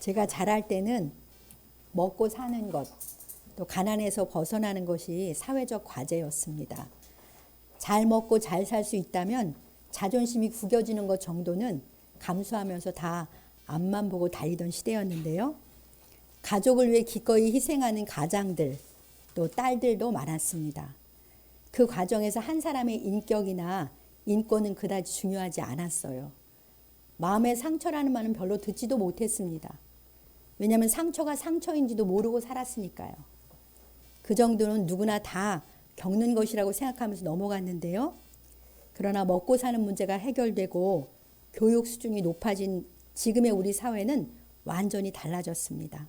제가 자랄 때는 먹고 사는 것, 또 가난에서 벗어나는 것이 사회적 과제였습니다. 잘 먹고 잘 살 수 있다면 자존심이 구겨지는 것 정도는 감수하면서 다 앞만 보고 달리던 시대였는데요. 가족을 위해 기꺼이 희생하는 가장들, 또 딸들도 많았습니다. 그 과정에서 한 사람의 인격이나 인권은 그다지 중요하지 않았어요. 마음의 상처라는 말은 별로 듣지도 못했습니다. 왜냐하면 상처가 상처인지도 모르고 살았으니까요. 그 정도는 누구나 다 겪는 것이라고 생각하면서 넘어갔는데요. 그러나 먹고 사는 문제가 해결되고 교육 수준이 높아진 지금의 우리 사회는 완전히 달라졌습니다.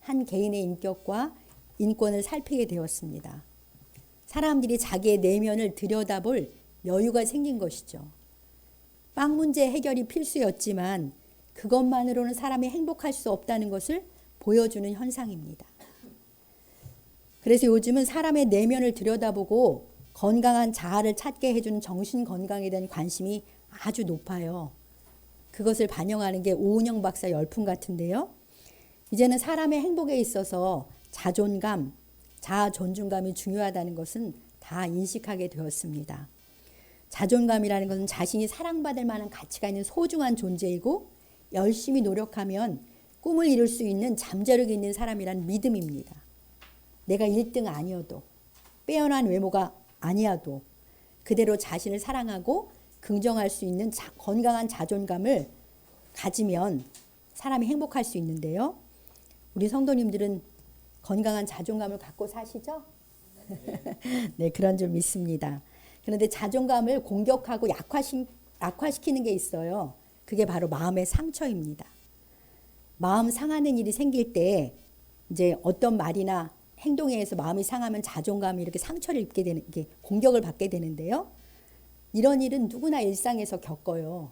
한 개인의 인격과 인권을 살피게 되었습니다. 사람들이 자기의 내면을 들여다볼 여유가 생긴 것이죠. 빵 문제 해결이 필수였지만 그것만으로는 사람이 행복할 수 없다는 것을 보여주는 현상입니다. 그래서 요즘은 사람의 내면을 들여다보고 건강한 자아를 찾게 해주는 정신 건강에 대한 관심이 아주 높아요. 그것을 반영하는 게 오은영 박사 열풍 같은데요. 이제는 사람의 행복에 있어서 자존감, 자아 존중감이 중요하다는 것은 다 인식하게 되었습니다. 자존감이라는 것은 자신이 사랑받을 만한 가치가 있는 소중한 존재이고 열심히 노력하면 꿈을 이룰 수 있는 잠재력이 있는 사람이란 믿음입니다. 내가 1등 아니어도 빼어난 외모가 아니어도 그대로 자신을 사랑하고 긍정할 수 있는 자, 건강한 자존감을 가지면 사람이 행복할 수 있는데요. 우리 성도님들은 건강한 자존감을 갖고 사시죠? 네, 그런 줄 믿습니다. 그런데 자존감을 공격하고 약화시, 약화시키는 게 있어요. 그게 바로 마음의 상처입니다. 마음 상하는 일이 생길 때 이제 어떤 말이나 행동에 의해서 마음이 상하면 자존감이 이렇게 상처를 입게 되는 게 공격을 받게 되는데요. 이런 일은 누구나 일상에서 겪어요.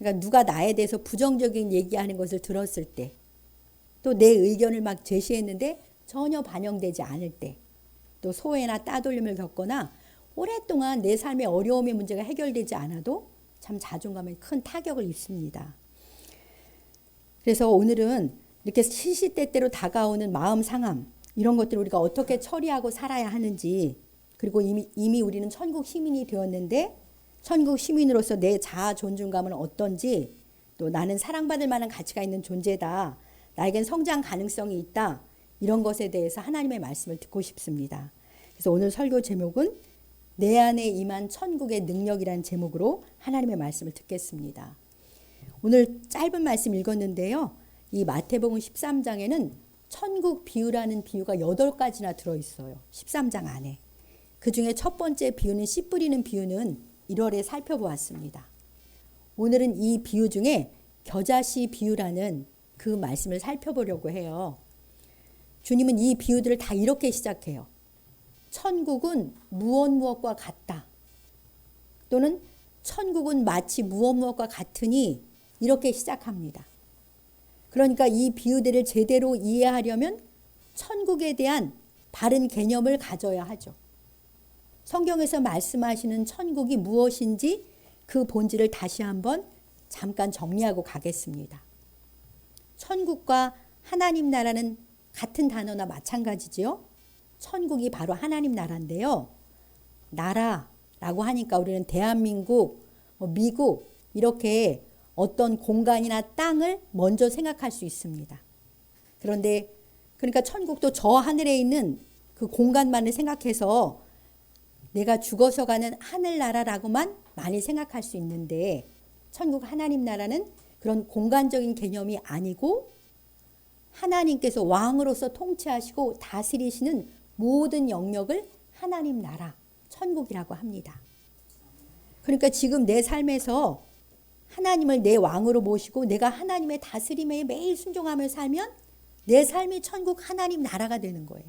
그러니까 누가 나에 대해서 부정적인 얘기하는 것을 들었을 때, 또 내 의견을 막 제시했는데 전혀 반영되지 않을 때, 또 소외나 따돌림을 겪거나 오랫동안 내 삶의 어려움의 문제가 해결되지 않아도 참 자존감에 큰 타격을 입습니다. 그래서 오늘은 이렇게 시시때때로 다가오는 마음 상함 이런 것들을 우리가 어떻게 처리하고 살아야 하는지 그리고 이미, 이미 우리는 천국 시민이 되었는데 천국 시민으로서 내 자아 존중감은 어떤지 또 나는 사랑받을 만한 가치가 있는 존재다. 나에겐 성장 가능성이 있다. 이런 것에 대해서 하나님의 말씀을 듣고 싶습니다. 그래서 오늘 설교 제목은 내 안에 임한 천국의 능력이라는 제목으로 하나님의 말씀을 듣겠습니다. 오늘 짧은 말씀 읽었는데요. 이 마태복음 13장에는 천국 비유라는 비유가 8가지나 들어 있어요. 13장 안에. 그 중에 첫 번째 비유는 씨 뿌리는 비유는 1월에 살펴보았습니다. 오늘은 이 비유 중에 겨자씨 비유라는 그 말씀을 살펴보려고 해요. 주님은 이 비유들을 다 이렇게 시작해요. 천국은 무엇 무엇과 같다. 또는 천국은 마치 무엇 무엇과 같으니 이렇게 시작합니다. 그러니까 이 비유들을 제대로 이해하려면 천국에 대한 바른 개념을 가져야 하죠. 성경에서 말씀하시는 천국이 무엇인지 그 본질을 다시 한번 잠깐 정리하고 가겠습니다. 천국과 하나님 나라는 같은 단어나 마찬가지지요. 천국이 바로 하나님 나라인데요. 나라라고 하니까 우리는 대한민국, 뭐 미국 이렇게 어떤 공간이나 땅을 먼저 생각할 수 있습니다. 그런데 그러니까 천국도 저 하늘에 있는 그 공간만을 생각해서 내가 죽어서 가는 하늘나라라고만 많이 생각할 수 있는데 천국 하나님 나라는 그런 공간적인 개념이 아니고 하나님께서 왕으로서 통치하시고 다스리시는 모든 영역을 하나님 나라, 천국이라고 합니다. 그러니까 지금 내 삶에서 하나님을 내 왕으로 모시고 내가 하나님의 다스림에 매일 순종하며 살면 내 삶이 천국 하나님 나라가 되는 거예요.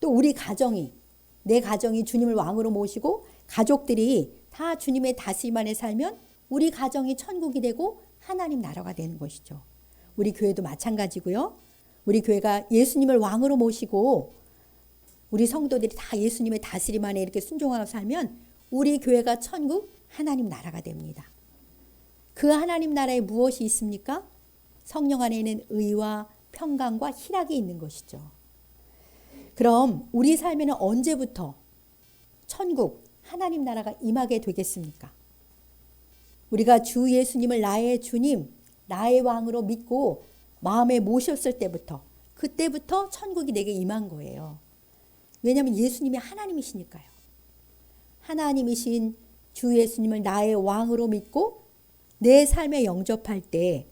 또 우리 가정이 내 가정이 주님을 왕으로 모시고 가족들이 다 주님의 다스림 안에 살면 우리 가정이 천국이 되고 하나님 나라가 되는 것이죠. 우리 교회도 마찬가지고요. 우리 교회가 예수님을 왕으로 모시고 우리 성도들이 다 예수님의 다스림 안에 이렇게 순종하고 살면 우리 교회가 천국 하나님 나라가 됩니다. 그 하나님 나라에 무엇이 있습니까? 성령 안에는 의와 평강과 희락이 있는 것이죠. 그럼 우리 삶에는 언제부터 천국, 하나님 나라가 임하게 되겠습니까? 우리가 주 예수님을 나의 주님, 나의 왕으로 믿고 마음에 모셨을 때부터 그때부터 천국이 내게 임한 거예요. 왜냐하면 예수님이 하나님이시니까요. 하나님이신 주 예수님을 나의 왕으로 믿고 내 삶에 영접할 때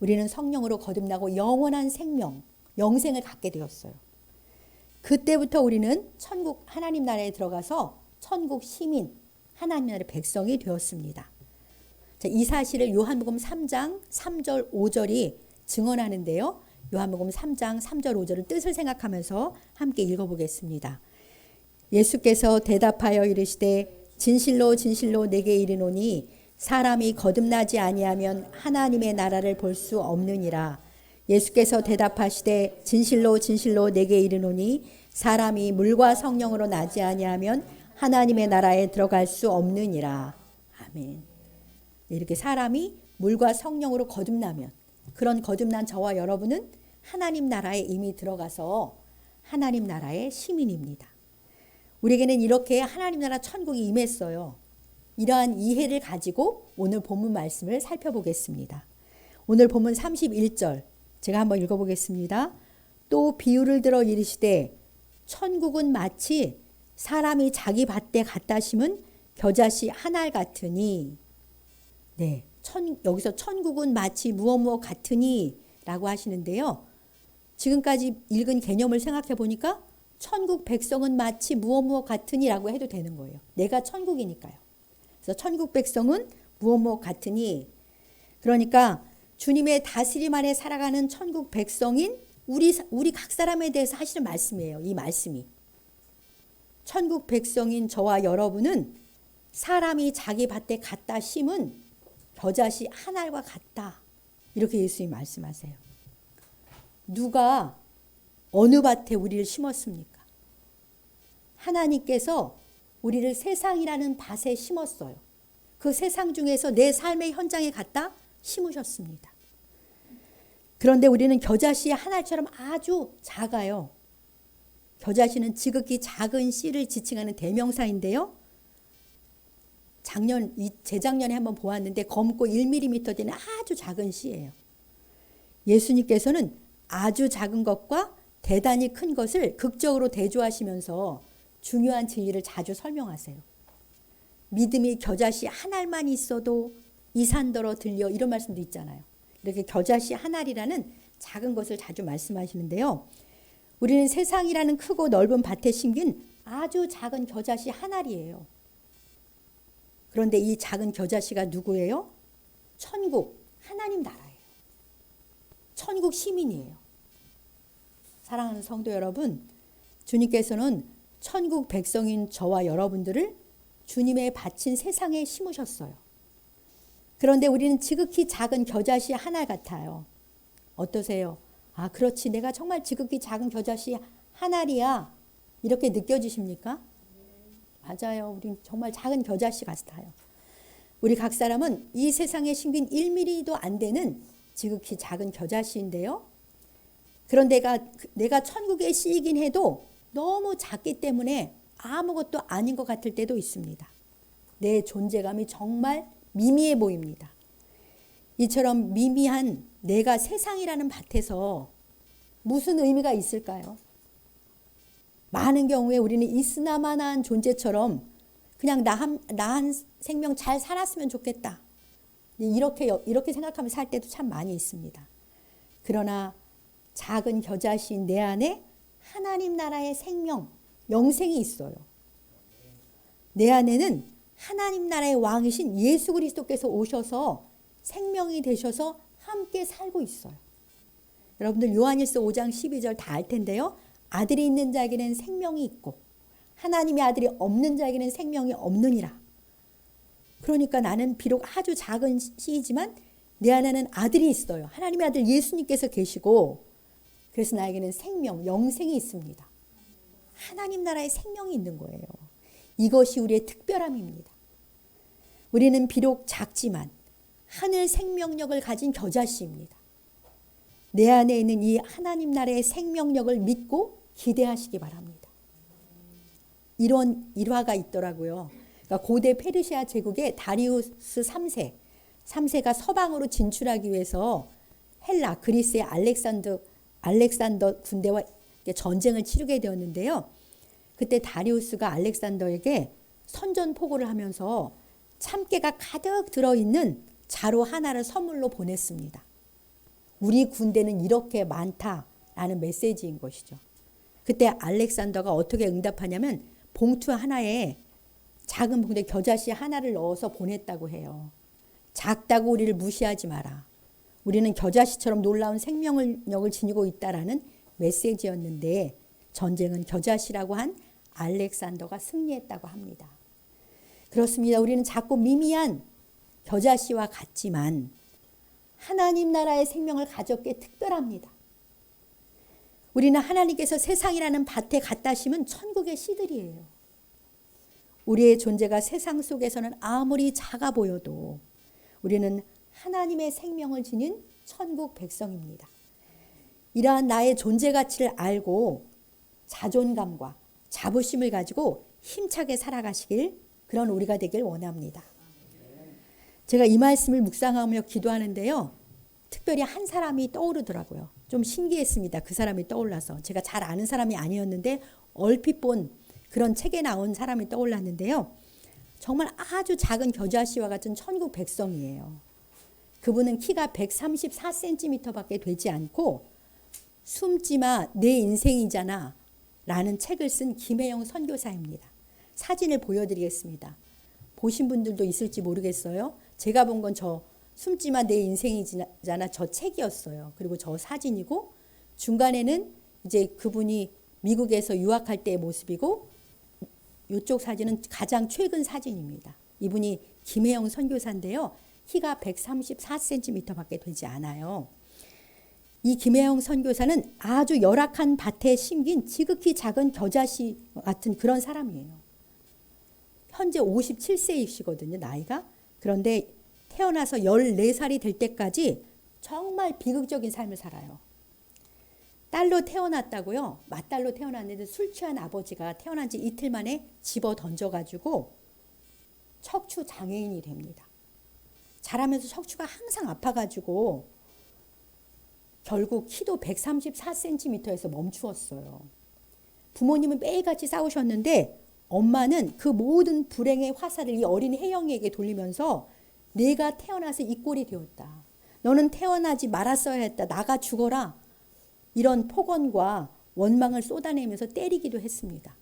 우리는 성령으로 거듭나고 영원한 생명, 영생을 갖게 되었어요. 그때부터 우리는 천국 하나님 나라에 들어가서 천국 시민, 하나님 나라의 백성이 되었습니다. 자, 이 사실을 요한복음 3장 3절 5절이 증언하는데요. 요한복음 3장 3절 5절을 뜻을 생각하면서 함께 읽어보겠습니다. 예수께서 대답하여 이르시되 진실로 진실로 내게 이르노니 사람이 거듭나지 아니하면 하나님의 나라를 볼 수 없느니라. 예수께서 대답하시되 진실로 진실로 내게 이르노니 사람이 물과 성령으로 나지 아니하면 하나님의 나라에 들어갈 수 없느니라. 아멘. 이렇게 사람이 물과 성령으로 거듭나면 그런 거듭난 저와 여러분은 하나님 나라에 이미 들어가서 하나님 나라의 시민입니다. 우리에게는 이렇게 하나님 나라 천국이 임했어요. 이러한 이해를 가지고 오늘 본문 말씀을 살펴보겠습니다. 오늘 본문 31절 제가 한번 읽어보겠습니다. 또 비유를 들어 이르시되 천국은 마치 사람이 자기 밭에 갖다 심은 겨자씨 한 알 같으니 네, 천, 여기서 천국은 마치 무엇 무엇 같으니 라고 하시는데요. 지금까지 읽은 개념을 생각해 보니까 천국 백성은 마치 무엇 무엇 같으니 라고 해도 되는 거예요. 내가 천국이니까요. 그래서 천국 백성은 무엇 무엇 같으니 그러니까 주님의 다스림 안에 살아가는 천국 백성인 우리 우리 각 사람에 대해서 하시는 말씀이에요. 이 말씀이 천국 백성인 저와 여러분은 사람이 자기 밭에 갖다 심은 겨자씨 한 알과 같다. 이렇게 예수님 말씀하세요. 누가 어느 밭에 우리를 심었습니까? 하나님께서 우리를 세상이라는 밭에 심었어요. 그 세상 중에서 내 삶의 현장에 갖다 심으셨습니다. 그런데 우리는 겨자씨 한 알처럼 아주 작아요. 겨자씨는 지극히 작은 씨를 지칭하는 대명사인데요. 작년, 재작년에 한번 보았는데 검고 1mm 되는 아주 작은 씨예요. 예수님께서는 아주 작은 것과 대단히 큰 것을 극적으로 대조하시면서 중요한 진리를 자주 설명하세요. 믿음이 겨자씨 한 알만 있어도 이산더러 들려 이런 말씀도 있잖아요. 이렇게 겨자씨 한 알이라는 작은 것을 자주 말씀하시는데요. 우리는 세상이라는 크고 넓은 밭에 심긴 아주 작은 겨자씨 한 알이에요. 그런데 이 작은 겨자씨가 누구예요? 천국, 하나님 나라예요. 천국 시민이에요. 사랑하는 성도 여러분, 주님께서는 천국 백성인 저와 여러분들을 주님의 바친 세상에 심으셨어요. 그런데 우리는 지극히 작은 겨자씨 하나 같아요. 어떠세요? 아, 그렇지. 내가 정말 지극히 작은 겨자씨 한 알이야. 이렇게 느껴지십니까? 맞아요. 우리 정말 작은 겨자씨 같아요. 우리 각 사람은 이 세상에 심긴 1mm도 안 되는 지극히 작은 겨자씨인데요. 그런데 내가, 내가 천국에 씨이긴 해도 너무 작기 때문에 아무것도 아닌 것 같을 때도 있습니다. 내 존재감이 정말 미미해 보입니다. 이처럼 미미한 내가 세상이라는 밭에서 무슨 의미가 있을까요? 많은 경우에 우리는 있으나마나한 존재처럼 그냥 나 한, 나 한 생명 잘 살았으면 좋겠다. 이렇게, 이렇게 생각하며 살 때도 참 많이 있습니다. 그러나 작은 겨자씨인 내 안에 하나님 나라의 생명, 영생이 있어요. 내 안에는 하나님 나라의 왕이신 예수 그리스도께서 오셔서 생명이 되셔서 함께 살고 있어요. 여러분들 요한일서 5장 12절 다 알 텐데요. 아들이 있는 자에게는 생명이 있고 하나님의 아들이 없는 자에게는 생명이 없느니라. 그러니까 나는 비록 아주 작은 씨이지만 내 안에는 아들이 있어요. 하나님의 아들 예수님께서 계시고 그래서 나에게는 생명, 영생이 있습니다. 하나님 나라의 생명이 있는 거예요. 이것이 우리의 특별함입니다. 우리는 비록 작지만 하늘 생명력을 가진 겨자씨입니다. 내 안에 있는 이 하나님 나라의 생명력을 믿고 기대하시기 바랍니다. 이런 일화가 있더라고요. 그러니까 고대 페르시아 제국의 다리우스 3세, 3세가 서방으로 진출하기 위해서 헬라 그리스의 알렉산더 알렉산더 군대와 전쟁을 치르게 되었는데요. 그때 다리우스가 알렉산더에게 선전포고를 하면서 참깨가 가득 들어있는 자로 하나를 선물로 보냈습니다. 우리 군대는 이렇게 많다라는 메시지인 것이죠. 그때 알렉산더가 어떻게 응답하냐면 봉투 하나에 작은 봉투에 겨자씨 하나를 넣어서 보냈다고 해요. 작다고 우리를 무시하지 마라. 우리는 겨자씨처럼 놀라운 생명력을 지니고 있다라는 메시지였는데 전쟁은 겨자씨라고 한 알렉산더가 승리했다고 합니다. 그렇습니다. 우리는 자꾸 미미한 겨자씨와 같지만 하나님 나라의 생명을 가졌기에 특별합니다. 우리는 하나님께서 세상이라는 밭에 갖다 심은 천국의 씨들이에요. 우리의 존재가 세상 속에서는 아무리 작아 보여도 우리는 하나님의 생명을 지닌 천국 백성입니다. 이러한 나의 존재 가치를 알고 자존감과 자부심을 가지고 힘차게 살아가시길 그런 우리가 되길 원합니다. 제가 이 말씀을 묵상하며 기도하는데요. 특별히 한 사람이 떠오르더라고요. 좀 신기했습니다. 그 사람이 떠올라서. 제가 잘 아는 사람이 아니었는데 얼핏 본 그런 책에 나온 사람이 떠올랐는데요. 정말 아주 작은 겨자씨와 같은 천국 백성이에요. 그분은 키가 134cm밖에 되지 않고 숨지마 내 인생이잖아 라는 책을 쓴 김혜영 선교사입니다. 사진을 보여드리겠습니다. 보신 분들도 있을지 모르겠어요. 제가 본 건 저 숨지마 내 인생이잖아 저 책이었어요. 그리고 저 사진이고 중간에는 이제 그분이 미국에서 유학할 때의 모습이고 이쪽 사진은 가장 최근 사진입니다. 이분이 김혜영 선교사인데요. 키가 134cm밖에 되지 않아요. 이 김혜영 선교사는 아주 열악한 밭에 심긴 지극히 작은 겨자씨 같은 그런 사람이에요. 현재 57세이시거든요, 나이가. 그런데 태어나서 14살이 될 때까지 정말 비극적인 삶을 살아요. 딸로 태어났다고요. 맏딸로 태어났는데 술 취한 아버지가 태어난 지 이틀 만에 집어 던져가지고 척추 장애인이 됩니다. 자라면서 척추가 항상 아파가지고 결국 키도 134cm에서 멈추었어요. 부모님은 매일같이 싸우셨는데 엄마는 그 모든 불행의 화살을 이 어린 혜영이에게 돌리면서 내가 태어나서 이 꼴이 되었다. 너는 태어나지 말았어야 했다. 나가 죽어라. 이런 폭언과 원망을 쏟아내면서 때리기도 했습니다.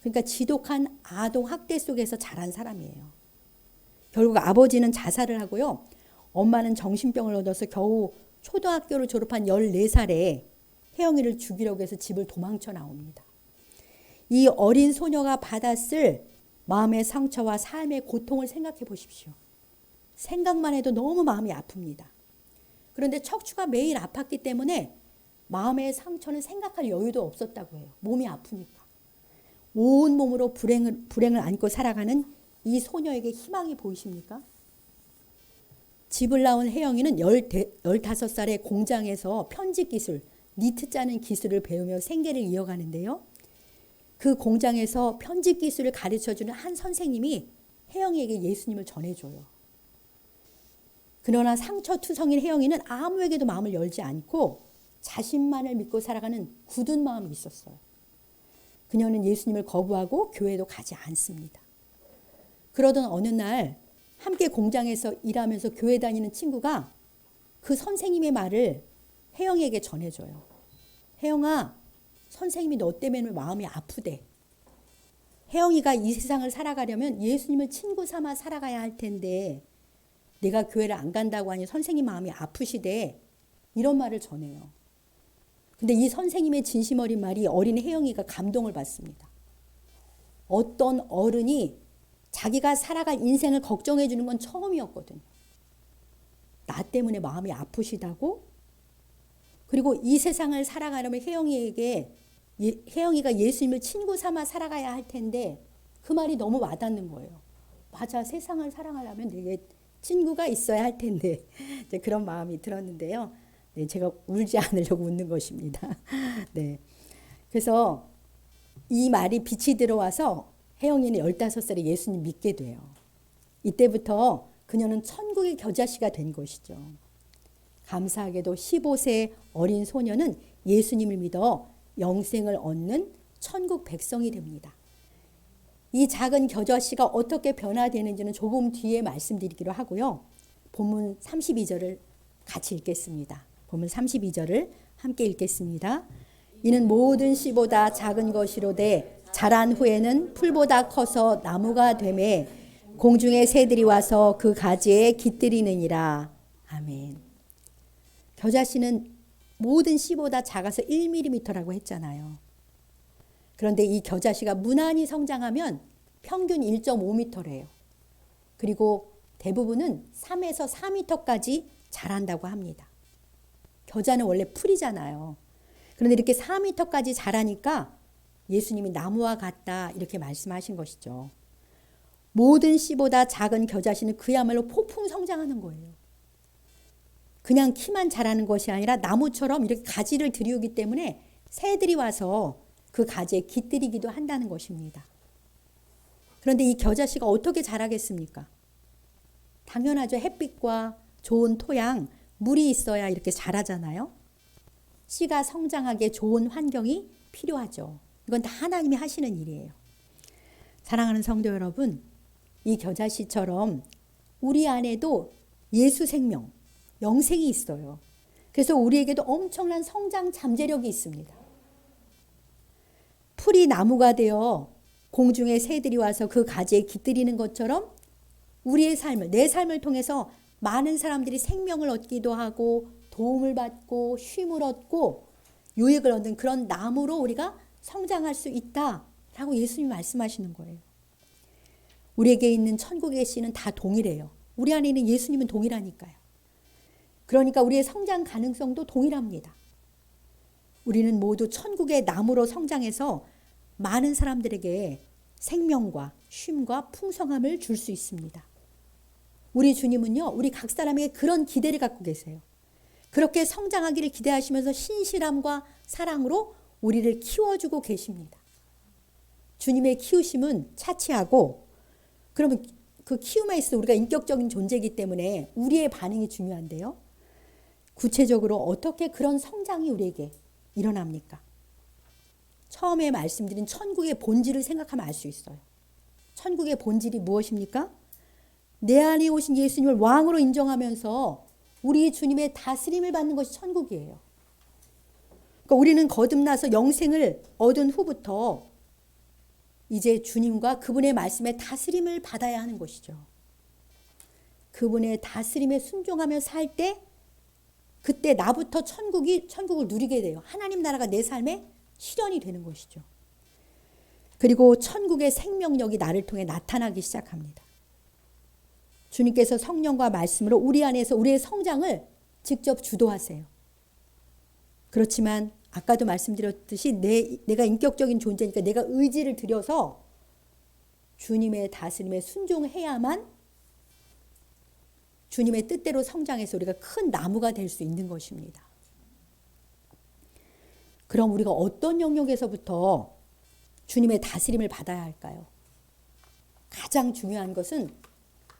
그러니까 지독한 아동 학대 속에서 자란 사람이에요. 결국 아버지는 자살을 하고요. 엄마는 정신병을 얻어서 겨우 초등학교를 졸업한 14살에 혜영이를 죽이려고 해서 집을 도망쳐 나옵니다. 이 어린 소녀가 받았을 마음의 상처와 삶의 고통을 생각해 보십시오. 생각만 해도 너무 마음이 아픕니다. 그런데 척추가 매일 아팠기 때문에 마음의 상처는 생각할 여유도 없었다고 해요. 몸이 아프니까. 온 몸으로 불행을, 불행을 안고 살아가는 이 소녀에게 희망이 보이십니까? 집을 나온 혜영이는 15살에 공장에서 편집 기술, 니트 짜는 기술을 배우며 생계를 이어가는데요. 그 공장에서 편집 기술을 가르쳐 주는 한 선생님이 혜영이에게 예수님을 전해줘요. 그러나 상처투성인 혜영이는 아무에게도 마음을 열지 않고 자신만을 믿고 살아가는 굳은 마음이 있었어요. 그녀는 예수님을 거부하고 교회도 가지 않습니다. 그러던 어느 날 함께 공장에서 일하면서 교회 다니는 친구가 그 선생님의 말을 혜영에게 전해줘요. 혜영아, 선생님이 너 때문에 마음이 아프대. 혜영이가 이 세상을 살아가려면 예수님을 친구 삼아 살아가야 할 텐데 내가 교회를 안 간다고 하니 선생님 마음이 아프시대. 이런 말을 전해요. 근데 이 선생님의 진심 어린 말이 어린 혜영이가 감동을 받습니다. 어떤 어른이 자기가 살아갈 인생을 걱정해 주는 건 처음이었거든요. 나 때문에 마음이 아프시다고? 그리고 이 세상을 살아가려면 혜영이에게 예, 혜영이가 예수님을 친구 삼아 살아가야 할 텐데 그 말이 너무 와닿는 거예요. 맞아, 세상을 살아가려면 내게 친구가 있어야 할 텐데 그런 마음이 들었는데요. 네, 제가 울지 않으려고 웃는 것입니다. 네. 그래서 이 말이 빛이 들어와서 혜영이는 15살에 예수님 믿게 돼요. 이때부터 그녀는 천국의 겨자씨가 된 것이죠. 감사하게도 15세 어린 소녀는 예수님을 믿어 영생을 얻는 천국 백성이 됩니다. 이 작은 겨자씨가 어떻게 변화되는지는 조금 뒤에 말씀드리기로 하고요. 본문 32절을 같이 읽겠습니다. 본문 32절을 함께 읽겠습니다. 이는 모든 씨보다 작은 것이로되 자란 후에는 풀보다 커서 나무가 되매 공중의 새들이 와서 그 가지에 깃들이느니라. 아멘. 겨자씨는 모든 씨보다 작아서 1mm라고 했잖아요. 그런데 이 겨자씨가 무난히 성장하면 평균 1.5m래요. 그리고 대부분은 3에서 4m까지 자란다고 합니다. 겨자는 원래 풀이잖아요. 그런데 이렇게 4m까지 자라니까 예수님이 나무와 같다 이렇게 말씀하신 것이죠. 모든 씨보다 작은 겨자씨는 그야말로 폭풍 성장하는 거예요. 그냥 키만 자라는 것이 아니라 나무처럼 이렇게 가지를 들이우기 때문에 새들이 와서 그 가지에 깃들이기도 한다는 것입니다. 그런데 이 겨자씨가 어떻게 자라겠습니까? 당연하죠. 햇빛과 좋은 토양, 물이 있어야 이렇게 자라잖아요. 씨가 성장하기에 좋은 환경이 필요하죠. 이건 다 하나님이 하시는 일이에요. 사랑하는 성도 여러분, 이 겨자씨처럼 우리 안에도 예수 생명, 영생이 있어요. 그래서 우리에게도 엄청난 성장 잠재력이 있습니다. 풀이 나무가 되어 공중의 새들이 와서 그 가지에 깃들이는 것처럼 우리의 삶을, 내 삶을 통해서 많은 사람들이 생명을 얻기도 하고 도움을 받고 쉼을 얻고 유익을 얻는 그런 나무로 우리가 성장할 수 있다라고 예수님이 말씀하시는 거예요. 우리에게 있는 천국의 씨는 다 동일해요. 우리 안에 있는 예수님은 동일하니까요. 그러니까 우리의 성장 가능성도 동일합니다. 우리는 모두 천국의 나무로 성장해서 많은 사람들에게 생명과 쉼과 풍성함을 줄 수 있습니다. 우리 주님은요, 우리 각 사람에게 그런 기대를 갖고 계세요. 그렇게 성장하기를 기대하시면서 신실함과 사랑으로 우리를 키워주고 계십니다. 주님의 키우심은 차치하고, 그러면 그 키움에 있어 우리가 인격적인 존재이기 때문에 우리의 반응이 중요한데요. 구체적으로 어떻게 그런 성장이 우리에게 일어납니까? 처음에 말씀드린 천국의 본질을 생각하면 알 수 있어요. 천국의 본질이 무엇입니까? 내 안에 오신 예수님을 왕으로 인정하면서 우리 주님의 다스림을 받는 것이 천국이에요. 그러니까 우리는 거듭나서 영생을 얻은 후부터 이제 주님과 그분의 말씀에 다스림을 받아야 하는 것이죠. 그분의 다스림에 순종하며 살 때 그때 나부터 천국이 천국을 누리게 돼요. 하나님 나라가 내 삶에 실현이 되는 것이죠. 그리고 천국의 생명력이 나를 통해 나타나기 시작합니다. 주님께서 성령과 말씀으로 우리 안에서 우리의 성장을 직접 주도하세요. 그렇지만 아까도 말씀드렸듯이 내, 내가 인격적인 존재니까 내가 의지를 들여서 주님의 다스림에 순종해야만 주님의 뜻대로 성장해서 우리가 큰 나무가 될 수 있는 것입니다. 그럼 우리가 어떤 영역에서부터 주님의 다스림을 받아야 할까요? 가장 중요한 것은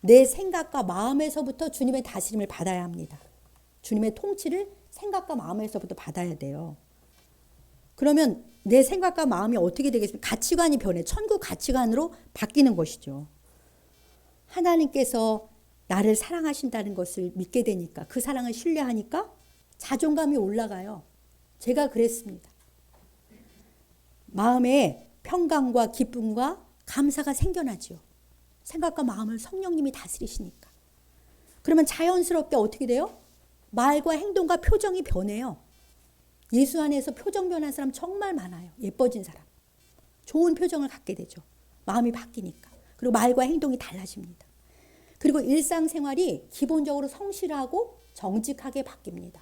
내 생각과 마음에서부터 주님의 다스림을 받아야 합니다. 주님의 통치를 생각과 마음에서부터 받아야 돼요. 그러면 내 생각과 마음이 어떻게 되겠습니까? 가치관이 변해. 천국 가치관으로 바뀌는 것이죠. 하나님께서 나를 사랑하신다는 것을 믿게 되니까 그 사랑을 신뢰하니까 자존감이 올라가요. 제가 그랬습니다. 마음에 평강과 기쁨과 감사가 생겨나지 생각과 마음을 성령님이 다스리시니까. 그러면 자연스럽게 어떻게 돼요? 말과 행동과 표정이 변해요. 예수 안에서 표정 변한 사람 정말 많아요. 예뻐진 사람. 좋은 표정을 갖게 되죠. 마음이 바뀌니까. 그리고 말과 행동이 달라집니다. 그리고 일상생활이 기본적으로 성실하고 정직하게 바뀝니다.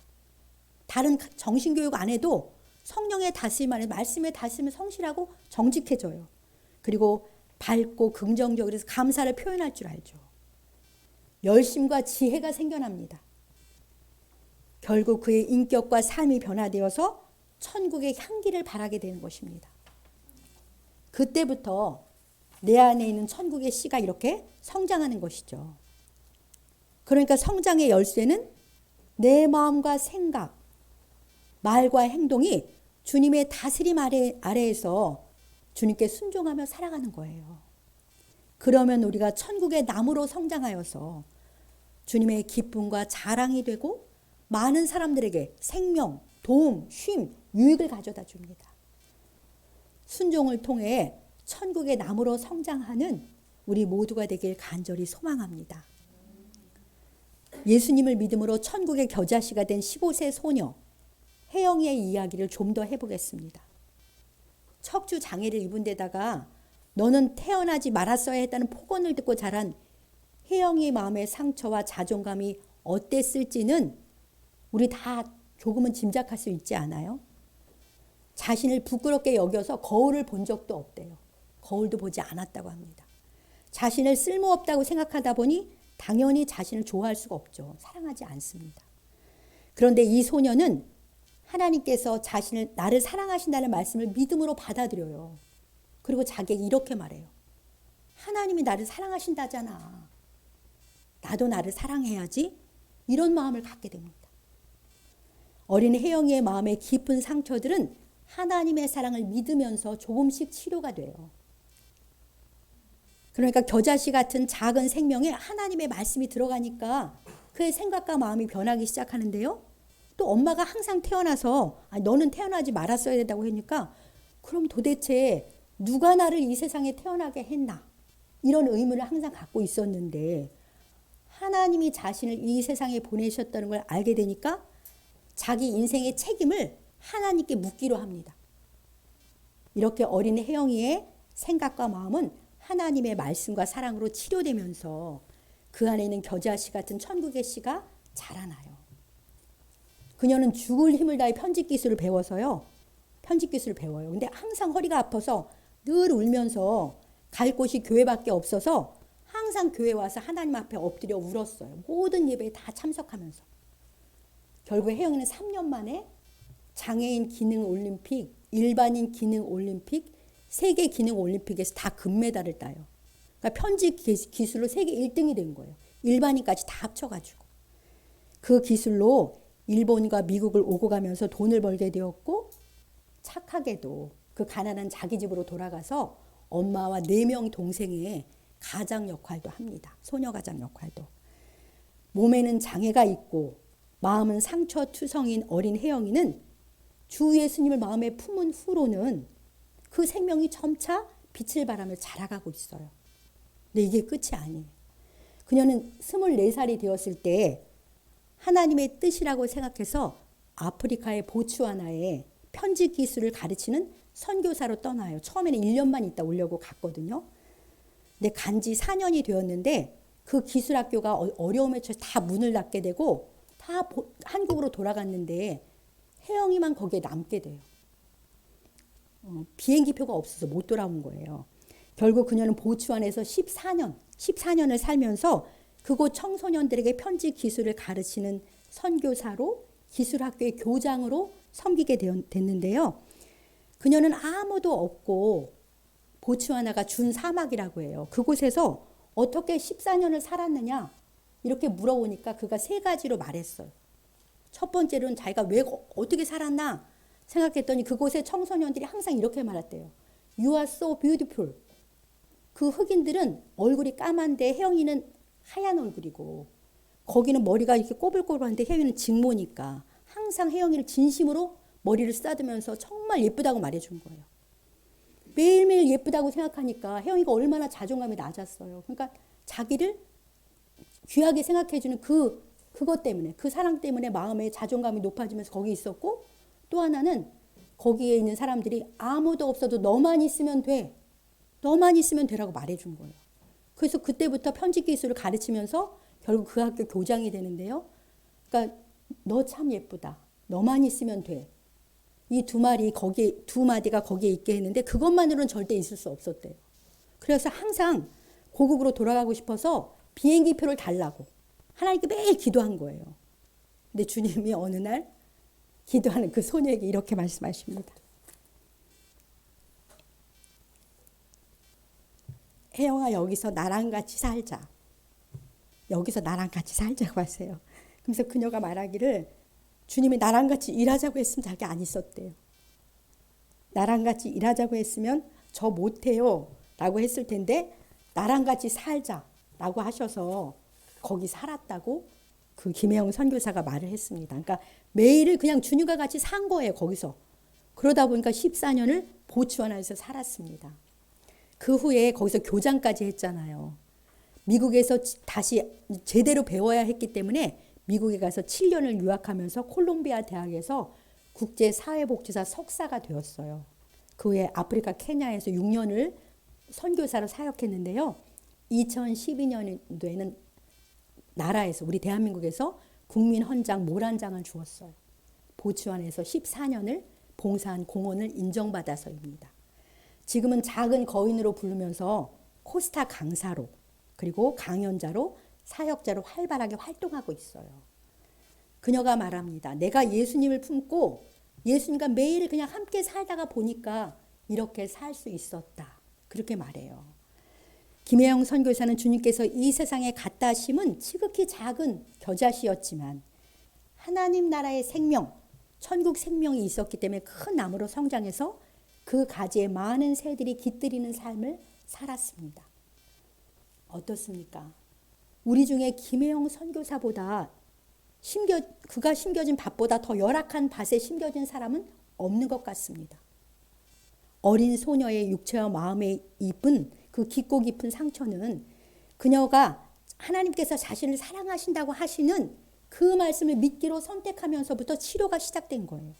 다른 정신교육 안 해도 성령의 다스림 안에 말씀의 다스림을 성실하고 정직해져요. 그리고 밝고 긍정적으로 감사를 표현할 줄 알죠. 열심과 지혜가 생겨납니다. 결국 그의 인격과 삶이 변화되어서 천국의 향기를 바라게 되는 것입니다. 그때부터 내 안에 있는 천국의 씨가 이렇게 성장하는 것이죠. 그러니까 성장의 열쇠는 내 마음과 생각, 말과 행동이 주님의 다스림 아래, 아래에서 주님께 순종하며 살아가는 거예요. 그러면 우리가 천국의 나무로 성장하여서 주님의 기쁨과 자랑이 되고 많은 사람들에게 생명, 도움, 쉼, 유익을 가져다 줍니다. 순종을 통해 천국의 나무로 성장하는 우리 모두가 되길 간절히 소망합니다. 예수님을 믿음으로 천국의 겨자씨가 된 15세 소녀 혜영이의 이야기를 좀 더 해보겠습니다. 척추 장애를 입은 데다가 너는 태어나지 말았어야 했다는 폭언을 듣고 자란 혜영이 마음의 상처와 자존감이 어땠을지는 우리 다 조금은 짐작할 수 있지 않아요? 자신을 부끄럽게 여겨서 거울을 본 적도 없대요. 거울도 보지 않았다고 합니다. 자신을 쓸모없다고 생각하다 보니 당연히 자신을 좋아할 수가 없죠. 사랑하지 않습니다. 그런데 이 소녀는 하나님께서 자신을 나를 사랑하신다는 말씀을 믿음으로 받아들여요. 그리고 자기에게 이렇게 말해요. 하나님이 나를 사랑하신다잖아. 나도 나를 사랑해야지. 이런 마음을 갖게 됩니다. 어린 혜영이의 마음에 깊은 상처들은 하나님의 사랑을 믿으면서 조금씩 치료가 돼요. 그러니까 겨자씨 같은 작은 생명에 하나님의 말씀이 들어가니까 그의 생각과 마음이 변하기 시작하는데요. 또 엄마가 항상 태어나서 아, 너는 태어나지 말았어야 된다고 하니까 그럼 도대체 누가 나를 이 세상에 태어나게 했나? 이런 의문을 항상 갖고 있었는데 하나님이 자신을 이 세상에 보내셨다는 걸 알게 되니까 자기 인생의 책임을 하나님께 묻기로 합니다. 이렇게 어린 혜영이의 생각과 마음은 하나님의 말씀과 사랑으로 치료되면서 그 안에 있는 겨자씨 같은 천국의 씨가 자라나요. 그녀는 죽을 힘을 다해 편집 기술을 배워서요. 편집 기술을 배워요. 근데 항상 허리가 아파서 늘 울면서 갈 곳이 교회밖에 없어서 항상 교회 와서 하나님 앞에 엎드려 울었어요. 모든 예배에 다 참석하면서. 결국 혜영이는 3년 만에 장애인 기능 올림픽, 일반인 기능 올림픽, 세계 기능 올림픽에서 다 금메달을 따요. 그러니까 편집 기술로 세계 1등이 된 거예요. 일반인까지 다 합쳐가지고. 그 기술로 일본과 미국을 오고 가면서 돈을 벌게 되었고 착하게도 그 가난한 자기 집으로 돌아가서 엄마와 네 명 동생의 가장 역할도 합니다. 소녀 가장 역할도. 몸에는 장애가 있고 마음은 상처 투성인 어린 혜영이는 주 예수님을 마음에 품은 후로는 그 생명이 점차 빛을 발하며 자라가고 있어요. 근데 이게 끝이 아니에요. 그녀는 24살이 되었을 때 하나님의 뜻이라고 생각해서 아프리카의 보츠와나에 편집 기술을 가르치는 선교사로 떠나요. 처음에는 1년만 있다 오려고 갔거든요. 근데 간지 4년이 되었는데 그 기술학교가 어, 어려움에 처해 다 문을 닫게 되고 다 한국으로 돌아갔는데 혜영이만 거기에 남게 돼요. 어, 비행기표가 없어서 못 돌아온 거예요. 결국 그녀는 보츠완에서 14년, 14년을 살면서 그곳 청소년들에게 편집 기술을 가르치는 선교사로 기술학교의 교장으로 섬기게 됐는데요. 그녀는 아무도 없고 보츠와나가 준 사막이라고 해요. 그곳에서 어떻게 14년을 살았느냐 이렇게 물어보니까 그가 세 가지로 말했어요. 첫 번째로는 자기가 왜 어떻게 살았나 생각했더니 그곳의 청소년들이 항상 이렇게 말했대요. You are so beautiful. 그 흑인들은 얼굴이 까만데 혜영이는 하얀 얼굴이고 거기는 머리가 이렇게 꼬불꼬불한데 혜영이는 직모니까 항상 혜영이를 진심으로 머리를 쓰다듬으면서 정말 예쁘다고 말해준 거예요. 매일매일 예쁘다고 생각하니까 혜영이가 얼마나 자존감이 낮았어요. 그러니까 자기를 귀하게 생각해주는 그 그것 때문에 그 사랑 때문에 마음의 자존감이 높아지면서 거기 있었고 또 하나는 거기에 있는 사람들이 아무도 없어도 너만 있으면 돼. 너만 있으면 되라고 말해준 거예요. 그래서 그때부터 편집 기술을 가르치면서 결국 그 학교 교장이 되는데요. 그러니까 너 참 예쁘다. 너만 있으면 돼. 이 두 마리 거기 두 마디가 거기에 있게 했는데 그것만으로는 절대 있을 수 없었대요. 그래서 항상 고국으로 돌아가고 싶어서 비행기 표를 달라고 하나님께 매일 기도한 거예요. 근데 주님이 어느 날 기도하는 그 소녀에게 이렇게 말씀하십니다. 혜영아 여기서 나랑 같이 살자. 여기서 나랑 같이 살자고 하세요. 그래서 그녀가 말하기를 주님이 나랑 같이 일하자고 했으면 자기 안 있었대요. 나랑 같이 일하자고 했으면 저 못해요. 라고 했을 텐데 나랑 같이 살자. 라고 하셔서 거기 살았다고 그 김혜영 선교사가 말을 했습니다. 그러니까 매일을 그냥 주님과 같이 산 거예요. 거기서. 그러다 보니까 14년을 보츠와나에서 살았습니다. 그 후에 거기서 교장까지 했잖아요. 미국에서 다시 제대로 배워야 했기 때문에 미국에 가서 7년을 유학하면서 콜롬비아 대학에서 국제사회복지사 석사가 되었어요. 그 후에 아프리카 케냐에서 6년을 선교사로 사역했는데요. 2012년도에는 나라에서 우리 대한민국에서 국민 헌장 모란장을 주었어요. 보츠완에서 14년을 봉사한 공헌을 인정받아서입니다. 지금은 작은 거인으로 부르면서 코스타 강사로 그리고 강연자로 사역자로 활발하게 활동하고 있어요. 그녀가 말합니다. 내가 예수님을 품고 예수님과 매일 그냥 함께 살다가 보니까 이렇게 살 수 있었다. 그렇게 말해요. 김혜영 선교사는 주님께서 이 세상에 갖다 심은 지극히 작은 겨자씨였지만 하나님 나라의 생명, 천국 생명이 있었기 때문에 큰 나무로 성장해서 그 가지에 많은 새들이 깃들이는 삶을 살았습니다. 어떻습니까? 우리 중에 김혜영 선교사보다 심겨, 그가 심겨진 밭보다 더 열악한 밭에 심겨진 사람은 없는 것 같습니다. 어린 소녀의 육체와 마음에 입은 그 깊고 깊은 상처는 그녀가 하나님께서 자신을 사랑하신다고 하시는 그 말씀을 믿기로 선택하면서부터 치료가 시작된 거예요.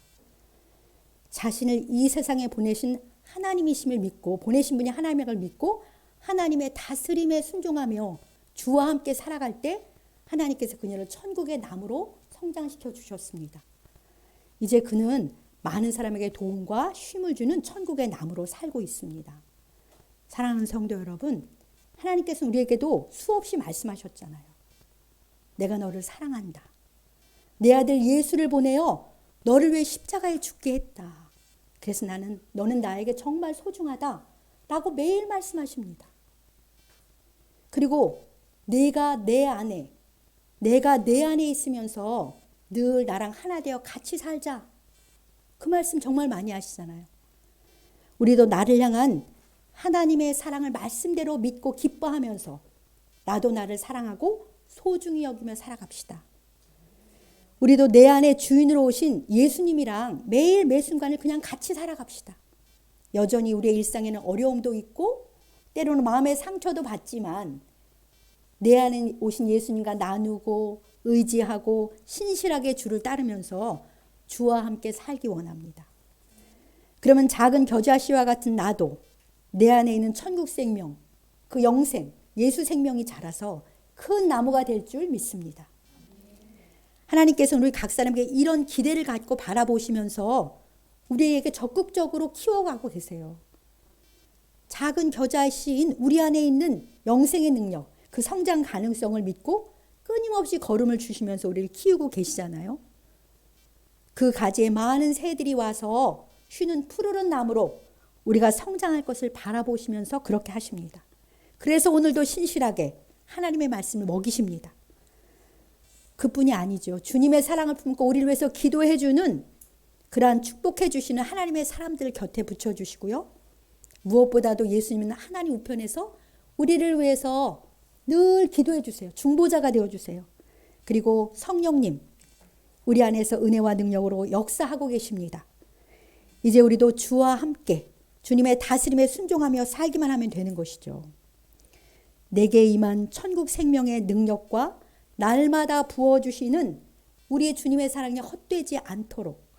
자신을 이 세상에 보내신 하나님이심을 믿고 보내신 분이 하나님을 믿고 하나님의 다스림에 순종하며 주와 함께 살아갈 때 하나님께서 그녀를 천국의 나무로 성장시켜 주셨습니다. 이제 그는 많은 사람에게 도움과 쉼을 주는 천국의 나무로 살고 있습니다. 사랑하는 성도 여러분, 하나님께서 우리에게도 수없이 말씀하셨잖아요. 내가 너를 사랑한다. 내 아들 예수를 보내어 너를 위해 십자가에 죽게 했다. 그래서 나는 너는 나에게 정말 소중하다. 라고 매일 말씀하십니다. 그리고 내가 내 안에 내가 내 안에 있으면서 늘 나랑 하나 되어 같이 살자. 그 말씀 정말 많이 하시잖아요. 우리도 나를 향한 하나님의 사랑을 말씀대로 믿고 기뻐하면서 나도 나를 사랑하고 소중히 여기며 살아갑시다. 우리도 내 안에 주인으로 오신 예수님이랑 매일 매 순간을 그냥 같이 살아갑시다. 여전히 우리의 일상에는 어려움도 있고 때로는 마음의 상처도 받지만 내 안에 오신 예수님과 나누고 의지하고 신실하게 주를 따르면서 주와 함께 살기 원합니다. 그러면 작은 겨자씨와 같은 나도 내 안에 있는 천국 생명, 그 영생, 예수 생명이 자라서 큰 나무가 될 줄 믿습니다. 하나님께서는 우리 각 사람에게 이런 기대를 갖고 바라보시면서 우리에게 적극적으로 키워가고 계세요. 작은 겨자씨인 우리 안에 있는 영생의 능력, 그 성장 가능성을 믿고 끊임없이 걸음을 주시면서 우리를 키우고 계시잖아요. 그 가지에 많은 새들이 와서 쉬는 푸르른 나무로 우리가 성장할 것을 바라보시면서 그렇게 하십니다. 그래서 오늘도 신실하게 하나님의 말씀을 먹이십니다. 그뿐이 아니죠. 주님의 사랑을 품고 우리를 위해서 기도해 주는 그러한 축복해 주시는 하나님의 사람들을 곁에 붙여 주시고요. 무엇보다도 예수님은 하나님 우편에서 우리를 위해서 늘 기도해 주세요. 중보자가 되어 주세요. 그리고 성령님 우리 안에서 은혜와 능력으로 역사하고 계십니다. 이제 우리도 주와 함께 주님의 다스림에 순종하며 살기만 하면 되는 것이죠. 내게 임한 천국 생명의 능력과 날마다 부어주시는 우리의 주님의 사랑이 헛되지 않도록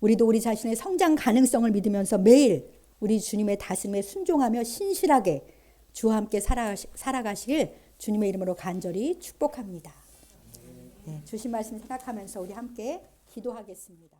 우리도 우리 자신의 성장 가능성을 믿으면서 매일 우리 주님의 다스림에 순종하며 신실하게 주와 함께 살아, 살아가시길 주님의 이름으로 간절히 축복합니다. 네, 주신 말씀 생각하면서 우리 함께 기도하겠습니다.